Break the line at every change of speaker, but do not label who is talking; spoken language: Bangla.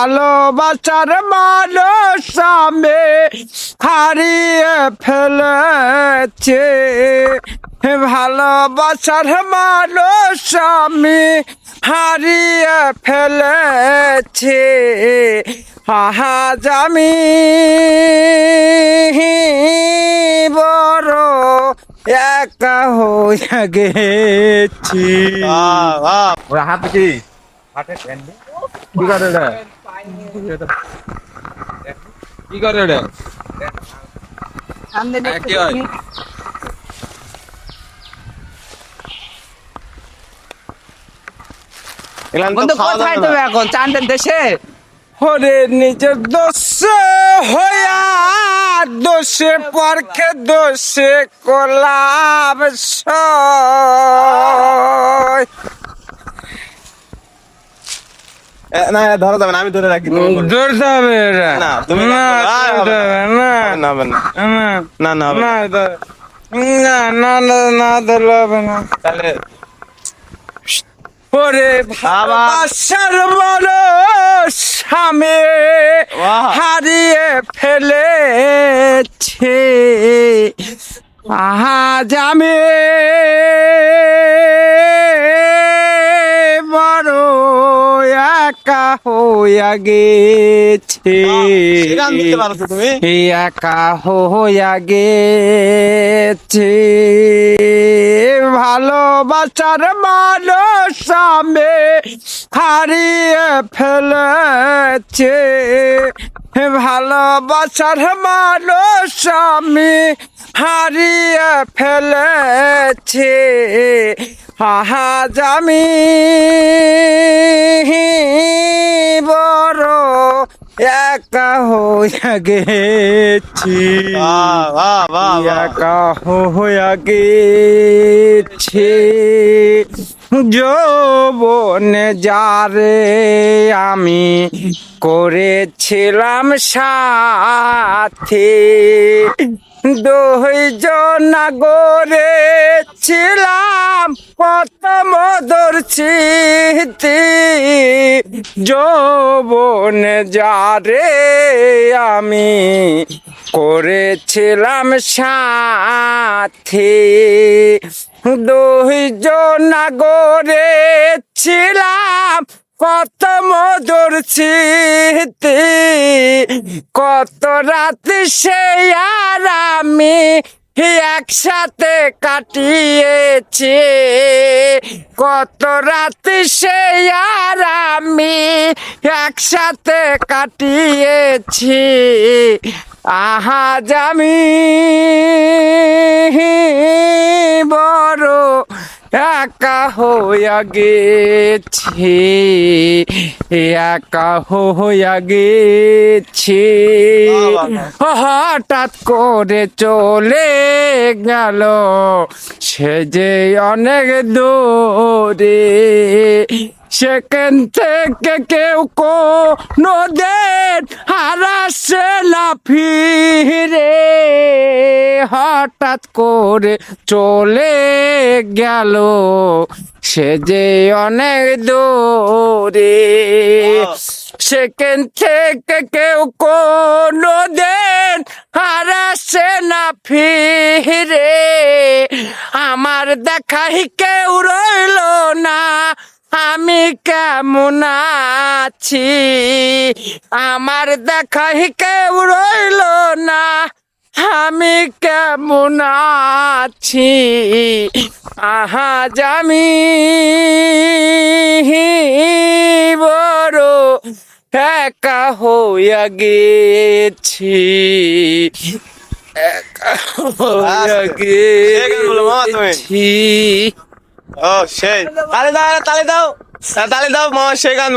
ভালোবাসার মানুষ আমি হারিয়ে ফেলেছে। ভালোবাসার মানুষ আমি হারিয়ে ফেলেছে। আহাজ আমি বড় একা হয়ে গেছি। হাতে কি হাতে কি? করে রে কি করে রে
সামনে
কি হয়?
বন্ধু কোথায় তুমি এখন চান্দের দেশে
ওরে নিজের দোষে হইয়া দোষে পরকে দোষে কোলাপ সয়।
না ধরা যাবে না আমি ধরে রাখি।
ধরতে হবে
না, তুমি
না
রাখো। আয়,
ধরতে
হবে
হবে না
না। না
না
না না না।
না না না না না ধরলে হবে না।
তাহলে
ওরে ভালোবাসার মানুষ আমি হারিয়ে ফেলেছে। আজ আমি হইয়া গেছে। একা হইয়া গেছে। ভালোবাসার মানুষ আমি হারিয়ে ফেলেছে। ভালোবাসার মানুষ আমি হারিয়ে ফেলেছে। আহাজ আমি একা হইয়া গেছি। একা হইয়া গেছে। যৌবনে যারে আমি করেছিলাম সাথে দুইজন গড়েছিলাম কত মধুর স্মৃতি, যৌবনে যারে আমি করেছিলাম সাথে। দুইজন গড়েছিলাম কত মধুর স্মৃতি, কত রাত সে আর আমি একসাথে কাটিয়েছে। কত রাত সে আর আমি একসাথে কাটিয়েছি। আহা আমি একা হইয়া গেছি, একা হইয়া গেছি। হঠাৎ করে চলে গেল সে যে অনেক দূরে। সেখান থেকে কেউ কোনো দিন হারাসে না ফিরে। হঠাৎ করে চলে গেল সে যে অনেক দূরে। সেখান থেকে কেউ কোনো দিন হারাসে না ফিরে। আমার দেখাই কেউ রইল না, আমি কেমন আছি আমার দেখাই কেউ রইল না আমি কেমন আছি? আহা জামি বড় একা হইয়া গেছি। একা হইয়া
ও সেই। তালে দাও তালে দাও তালে দাও মামা সে গান